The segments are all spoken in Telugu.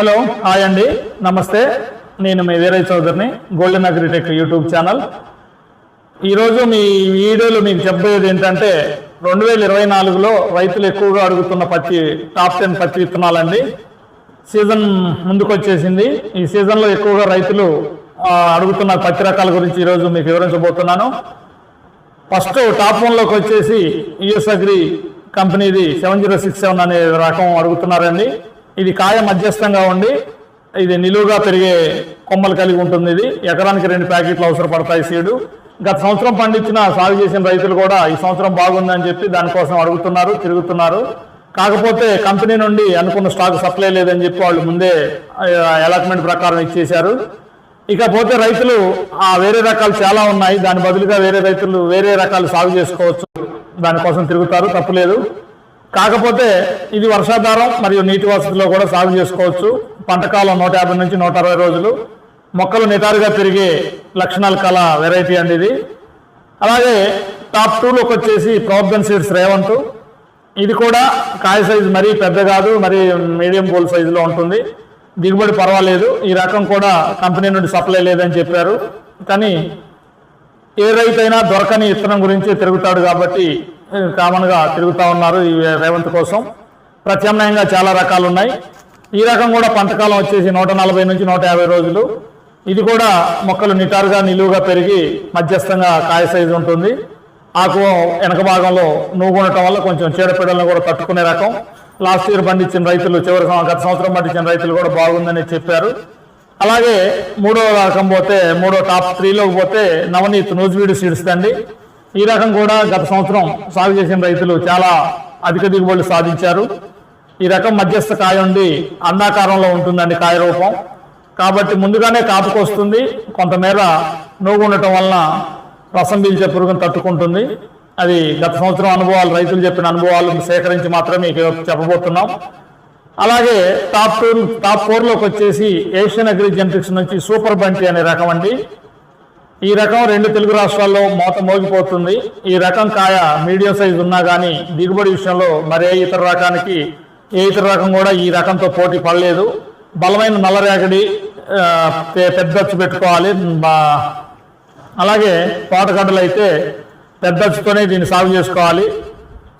హలో హాయ్ అండి. నమస్తే. నేను మీ వీరయ్య చౌదరిని గోల్డెన్ అగ్రిటెక్ యూట్యూబ్ ఛానల్. ఈరోజు మీ వీడియోలో మీకు చెప్పేది ఏంటంటే రెండు వేల ఇరవై నాలుగులో రైతులు ఎక్కువగా అడుగుతున్న పత్తి టాప్ టెన్ పత్తి విత్తనాలండి. సీజన్ ముందుకు వచ్చేసింది ఈ సీజన్లో ఎక్కువగా రైతులు అడుగుతున్న పత్తి రకాల గురించి ఈరోజు మీకు వివరించబోతున్నాను. ఫస్ట్ టాప్ వన్లోకి వచ్చేసి యుఎస్ అగ్రి కంపెనీది సెవెన్ జీరో సిక్స్ సెవెన్ అనే రకం అడుగుతున్నారండి. ఇది కాయ మధ్యస్థంగా ఉండి ఇది నిలువుగా పెరిగే కొమ్మలు కలిగి ఉంటుంది ఇది. ఎకరానికి రెండు ప్యాకెట్లు అవసరపడతాయి సీడు. గత సంవత్సరం పండించిన సాగు చేసిన రైతులు కూడా ఈ సంవత్సరం బాగుందని చెప్పి దానికోసం అడుగుతున్నారు తిరుగుతున్నారు. కాకపోతే కంపెనీ నుండి అనుకున్న స్టాక్ సప్లై లేదని చెప్పి వాళ్ళు ముందే అలాట్మెంట్ ప్రకారం ఇచ్చేశారు. ఇకపోతే రైతులు ఆ వేరే రకాలు చాలా ఉన్నాయి. దాని బదులుగా వేరే రైతులు వేరే రకాలు సాగు చేసుకోవచ్చు. దానికోసం తిరుగుతారు తప్పులేదు. కాకపోతే ఇది వర్షాధారం మరియు నీటి వసతిలో కూడా సాగు చేసుకోవచ్చు. పంటకాలం నూట యాభై నుంచి నూట అరవై రోజులు. మొక్కలు నిటారుగా పెరిగే లక్షణాలు కల వెరైటీ అండి ఇది. అలాగే టాప్ టూలోకి వచ్చేసి ప్రవర్ధన్ సీడ్స్ రేవంత్. ఇది కూడా కాయ సైజు మరీ పెద్ద కాదు మరీ మీడియం గోల్ సైజులో ఉంటుంది. దిగుబడి పర్వాలేదు. ఈ రకం కూడా కంపెనీ నుండి సప్లై లేదని చెప్పారు. కానీ ఏ రైతైనా దొరకని ఇత్తనం గురించి తిరుగుతాడు కాబట్టి కామన్గా తిరుగుతూ ఉన్నారు ఈ రేవంత్ కోసం. ప్రత్యామ్నాయంగా చాలా రకాలు ఉన్నాయి ఈ రకం కూడా పంటకాలం వచ్చేసి నూట నలభై నుంచి నూట యాభై రోజులు. ఇది కూడా మొక్కలు నిటారుగా నిలువుగా పెరిగి మధ్యస్థంగా కాయ సైజు ఉంటుంది. ఆకు వెనక భాగంలో నువ్వు ఉండటం వల్ల కొంచెం చీడపీడలను కూడా తట్టుకునే రకం. లాస్ట్ ఇయర్ పండించిన రైతులు చివరి గత సంవత్సరం పండించిన రైతులు కూడా బాగుందని చెప్పారు. అలాగే మూడో రకం పోతే మూడో టాప్ త్రీలోకి పోతే నవనీత్ నూజివీడు సీడ్స్ అండి. ఈ రకం కూడా గత సంవత్సరం సాగు చేసిన రైతులు చాలా అధిక దిగుబడులు సాధించారు. ఈ రకం మధ్యస్థ కాయ ఉండి అండాకారంలో ఉంటుందండి కాయ రూపం. కాబట్టి ముందుగానే కాపుకు వస్తుంది. కొంతమేర నోగు ఉండటం వలన రసం పీల్చే పురుగును తట్టుకుంటుంది. అది గత సంవత్సరం అనుభవాలు రైతులు చెప్పిన అనుభవాలు సేకరించి మాత్రమే మీకు చెప్పబోతున్నాం. అలాగే టాప్ టూ టాప్ ఫోర్లోకి వచ్చేసి ఏషియన్ అగ్రి జెనటిక్స్ నుంచి సూపర్ బంటి అనే రకం అండి. ఈ రకం రెండు తెలుగు రాష్ట్రాల్లో మోత మోగిపోతుంది. ఈ రకం కాయ మీడియం సైజ్ ఉన్నా కానీ దిగుబడి విషయంలో మరి ఏ ఇతర రకానికి ఏ ఇతర రకం కూడా ఈ రకంతో పోటీ పడలేదు. బలమైన నల్లరేగడి పెద్దచ్చు పెద్ద పెట్టుకోవాలి. అలాగే తోటగడ్డలు అయితే పెద్దచ్చుతోనే దీన్ని సాగు చేసుకోవాలి.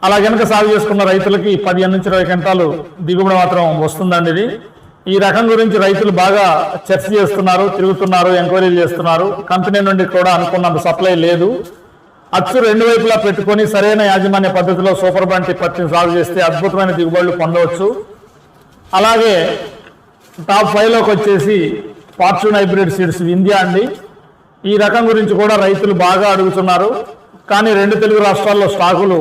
అలా కనుక సాగు చేసుకున్న రైతులకి పదిహేను నుంచి ఇరవై గంటలు దిగుబడి మాత్రం వస్తుందండి ఇది. ఈ రకం గురించి రైతులు బాగా చర్చ చేస్తున్నారు తిరుగుతున్నారు ఎంక్వైరీలు చేస్తున్నారు. కంపెనీ నుండి కూడా అనుకున్నంత సప్లై లేదు. అచ్చు రెండు వైపులా పెట్టుకొని సరైన యాజమాన్య పద్ధతిలో సూపర్ బంటి పత్తిని సాగు చేస్తే అద్భుతమైన దిగుబడులు పొందవచ్చు. అలాగే టాప్ ఫైవ్లోకి వచ్చేసి ఫార్చ్యూన్ హైబ్రిడ్ సీడ్స్ ఇండియా అండి. ఈ రకం గురించి కూడా రైతులు బాగా అడుగుతున్నారు. కానీ రెండు తెలుగు రాష్ట్రాల్లో స్టాకులు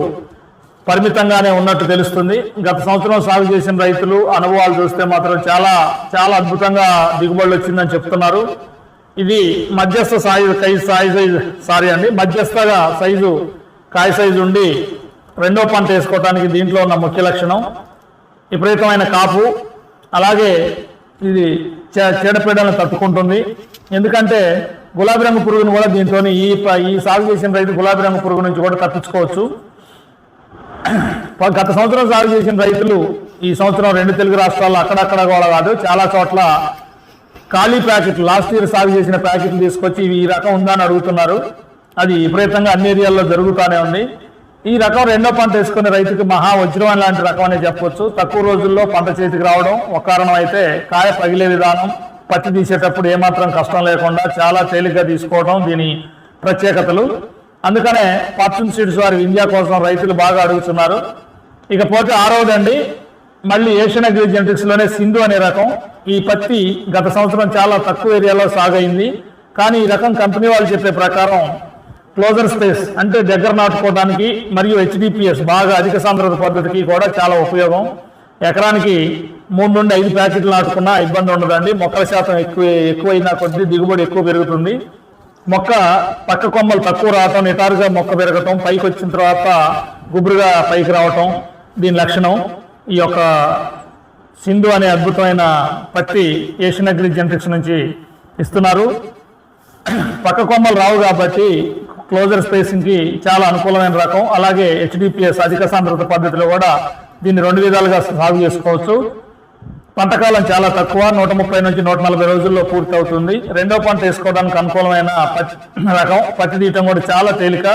పరిమితంగానే ఉన్నట్టు తెలుస్తుంది. గత సంవత్సరం సాగు చేసిన రైతులు అనుభవాలు చూస్తే మాత్రం చాలా చాలా అద్భుతంగా దిగుబడులు వచ్చిందని చెప్తున్నారు. ఇది మధ్యస్థ సైజు కై సైజు సారీ అండి మధ్యస్థగా సైజు కాయ సైజు ఉండి రెండో పంట వేసుకోవటానికి దీంట్లో ఉన్న ముఖ్య లక్షణం విపరీతమైన కాపు. అలాగే ఇది చీడపీడలను తట్టుకుంటుంది. ఎందుకంటే గులాబీ రంగు పురుగును కూడా దీంతో ఈ ఈ సాగు చేసిన రైతు గులాబీ రంగు పురుగు నుంచి కూడా తప్పించుకోవచ్చు. గత సంవత్సరం సాగు చేసిన రైతులు ఈ సంవత్సరం రెండు తెలుగు రాష్ట్రాల్లో అక్కడక్కడ కూడా కాదు చాలా చోట్ల ఖాళీ ప్యాకెట్లు లాస్ట్ ఇయర్ సాగు చేసిన ప్యాకెట్లు తీసుకొచ్చి ఈ రకం ఉందా అని అడుగుతున్నారు. అది విపరీతంగా అన్ని ఏరియాల్లో జరుగుతూనే ఉంది. ఈ రకం రెండో పంట వేసుకునే రైతుకి మహా వజ్రం లాంటి రకం అనే చెప్పొచ్చు. తక్కువ రోజుల్లో పంట చేతికి రావడం ఒక కారణం అయితే కాయ పగిలే విధానం పత్తి తీసేటప్పుడు ఏమాత్రం కష్టం లేకుండా చాలా తేలిగ్గా తీసుకోవడం దీని ప్రత్యేకతలు. అందుకనే ఫార్చ్యూన్ సీడ్స్ వారి ఇండియా కోసం రైతులు బాగా అడుగుతున్నారు. ఇకపోతే ఆరవదండి మళ్ళీ ఏషియన్ అగ్రి జెనెటిక్స్లోనే సింధు అనే రకం. ఈ పత్తి గత సంవత్సరం చాలా తక్కువ ఏరియాలో సాగైంది కానీ ఈ రకం కంపెనీ వాళ్ళు చెప్పే ప్రకారం క్లోజర్ స్పేస్ అంటే దగ్గర నాటుకోవడానికి మరియు హెచ్డిపిఎస్ బాగా అధిక సాంద్రత పద్ధతికి కూడా చాలా ఉపయోగం. ఎకరానికి మూడు నుండి ఐదు ప్యాకెట్లు నాటుకున్నా ఇబ్బంది ఉండదండి. మొక్కల శాతం ఎక్కువ ఎక్కువైనా కొద్దీ దిగుబడి ఎక్కువ పెరుగుతుంది. మొక్క పక్క కొమ్మలు తక్కువ రావటం నిటారుగా మొక్క పెరగటం పైకి వచ్చిన తర్వాత గుబురుగా పైకి రావటం దీని లక్షణం ఈ యొక్క సింధు అనే అద్భుతమైన పత్తి ఏషియన్ అగ్రి నుంచి ఇస్తున్నారు. పక్క కొమ్మలు రావు కాబట్టి క్లోజర్ స్పేసింగ్కి చాలా అనుకూలమైన రకం. అలాగే హెచ్డిపిఎస్ అధిక సాంద్రత పద్ధతిలో కూడా దీన్ని రెండు విధాలుగా సాగు చేసుకోవచ్చు. పంటకాలం చాలా తక్కువ నూట ముప్పై నుంచి నూట నలభై రోజుల్లో పూర్తి అవుతుంది రెండో పంట వేసుకోవడానికి అనుకూలమైన పచ్చి రకం పత్తి తీయటం కూడా చాలా తేలిక.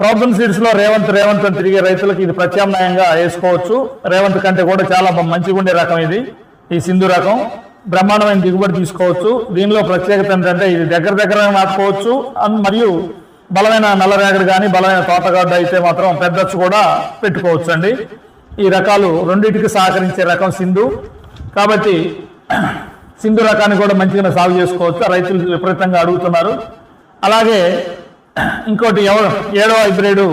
ప్రాబ్లమ్ సీడ్స్లో రేవంత్ రేవంత్ అని తిరిగే రైతులకు ఇది ప్రత్యామ్నాయంగా వేసుకోవచ్చు. రేవంత్ కంటే కూడా చాలా మంచిగుండే మంచిగా ఉండే రకం ఇది. ఈ సింధు రకం. బ్రహ్మాండమైన దిగుబడి తీసుకోవచ్చు. దీనిలో ప్రత్యేకత ఏంటంటే ఇది దగ్గర దగ్గర నాటుకోవచ్చు మరియు బలమైన నల్లరేగడి కానీ బలమైన తోటగడ్డ అయితే మాత్రం పెద్దచ్చు కూడా పెట్టుకోవచ్చు అండి ఈ రకాలు రెండింటికి సహకరించే రకం సింధు. కాబట్టి సింధు రకాన్ని కూడా మంచిగా సాగు చేసుకోవచ్చు. రైతులు విపరీతంగా అడుగుతున్నారు. అలాగే ఇంకోటి ఎవరు? ఏడో హైబ్రిడ్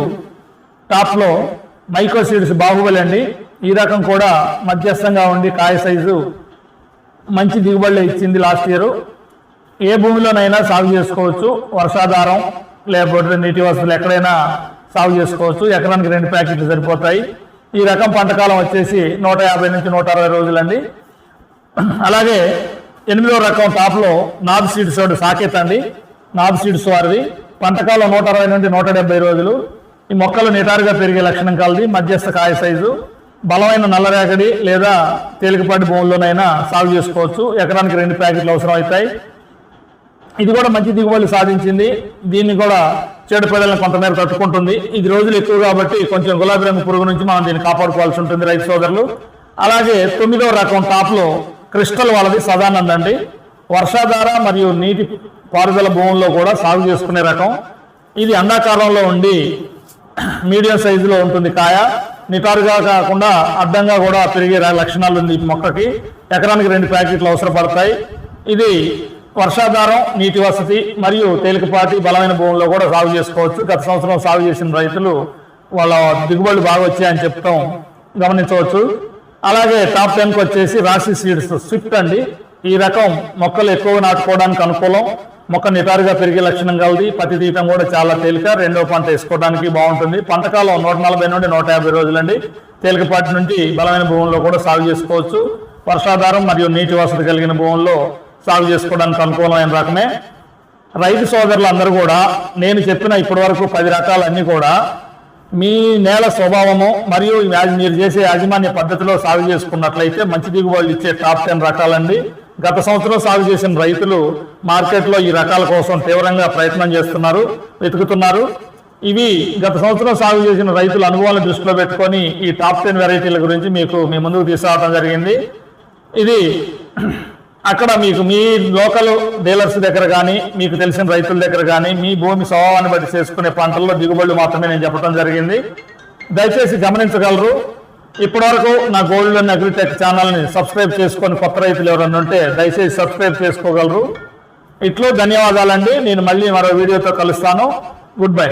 టాప్లో మైక్రో సీడ్స్ బాహుబలి అండి. ఈ రకం కూడా మధ్యస్థంగా ఉండి కాయ సైజు మంచి దిగుబడులు ఇచ్చింది లాస్ట్ ఇయర్. ఏ భూమిలోనైనా సాగు చేసుకోవచ్చు. వర్షాధారం లేకపోతే నీటి వసతులు ఎక్కడైనా సాగు చేసుకోవచ్చు. ఎకరానికి రెండు ప్యాకెట్లు సరిపోతాయి. ఈ రకం పంటకాలం వచ్చేసి నూట యాభై నుంచి నూట అరవై రోజులండి. అలాగే ఎనిమిదో రకం టాప్లో నాబ్ సీడ్స్ వాడు సాకేత్ అండి. నాబ్ సీడ్స్ వారిది పంటకాలం నూట అరవై నుండి నూట డెబ్బై రోజులు. ఈ మొక్కలు నిటారుగా పెరిగే లక్షణం కలది. మధ్యస్థ కాయ సైజు. బలమైన నల్లరేగడి లేదా తేలికపాటి భూముల్లోనైనా సాగు చేసుకోవచ్చు. ఎకరానికి రెండు ప్యాకెట్లు అవసరం అవుతాయి ఇది కూడా మంచి దిగుబడి సాధించింది. దీన్ని కూడా చెడుపేడలను కొంతమేర తట్టుకుంటుంది. ఇది రోజులు ఎక్కువ కాబట్టి కొంచెం గులాబీ రంగు పురుగు నుంచి మనం దీన్ని కాపాడుకోవాల్సి ఉంటుంది రైతు సోదరులు. అలాగే తొమ్మిదో రకం టాప్లో క్రిస్టల్ వాళ్ళది సదానంద్ అండి. వర్షాధార మరియు నీటి పారుదల భూముల్లో కూడా సాగు చేసుకునే రకం. ఇది అండాకారంలో ఉండి మీడియం సైజులో ఉంటుంది కాయ. నిటారుగా కాకుండా అడ్డంగా కూడా పెరిగే లక్షణాలు ఉంది ఈ మొక్కకి. ఎకరానికి రెండు ప్యాకెట్లు అవసరపడతాయి. ఇది వర్షాధారం నీటి వసతి మరియు తేలికపాటి బలమైన భూముల్లో కూడా సాగు చేసుకోవచ్చు. గత సంవత్సరం సాగు చేసిన రైతులు వాళ్ళ దిగుబడులు బాగా వచ్చాయని చెప్తాం. గమనించవచ్చు. అలాగే టాప్ టెన్కి వచ్చేసి రాశి సీడ్స్ స్విఫ్ట్ అండి. ఈ రకం మొక్కలు ఎక్కువ నాటుకోవడానికి అనుకూలం. మొక్క నిటారుగా పెరిగే లక్షణం కలది. పత్తి తీయటం కూడా చాలా తేలిక. రెండో పంట వేసుకోవడానికి బాగుంటుంది. పంటకాలం నూట నలభై నుండి నూట యాభై రోజులండి. తేలికపాటి నుంచి బలమైన భూముల్లో కూడా సాగు చేసుకోవచ్చు. వర్షాధారం మరియు నీటి వసతి కలిగిన భూముల్లో సాగు చేసుకోవడానికి అనుకూలమైన రకమే. రైతు సోదరులు అందరూ కూడా నేను చెప్పిన ఇప్పటి వరకు పది రకాలన్నీ కూడా మీ నేల స్వభావము మరియు మీరు చేసే యాజమాన్య పద్ధతిలో సాగు చేసుకున్నట్లయితే మంచి దిగుబడులు ఇచ్చే టాప్ టెన్ రకాలండి. గత సంవత్సరం సాగు చేసిన రైతులు మార్కెట్లో ఈ రకాల కోసం తీవ్రంగా ప్రయత్నం చేస్తున్నారు వెతుకుతున్నారు. ఇవి గత సంవత్సరం సాగు చేసిన రైతుల అనుభవాలను దృష్టిలో పెట్టుకొని ఈ టాప్ టెన్ వెరైటీల గురించి మీకు మీ ముందుకు తీసుకురావడం జరిగింది. ఇది అక్కడ మీకు మీ లోకల్ డీలర్స్ దగ్గర కానీ మీకు తెలిసిన రైతుల దగ్గర కానీ మీ భూమి స్వభావాన్ని బట్టి చేసుకునే పంటల్లో దిగుబడులు మాత్రమే నేను చెప్పడం జరిగింది. దయచేసి గమనించగలరు ఇప్పటివరకు నా గోల్డ్ లోన్ అగ్రిటెక్ ఛానల్ని సబ్స్క్రైబ్ చేసుకొని కొత్త రైతులు ఎవరైనా ఉంటే దయచేసి సబ్స్క్రైబ్ చేసుకోగలరు. ఇట్లో ధన్యవాదాలండి నేను మళ్ళీ మరో వీడియోతో కలుస్తాను. Good bye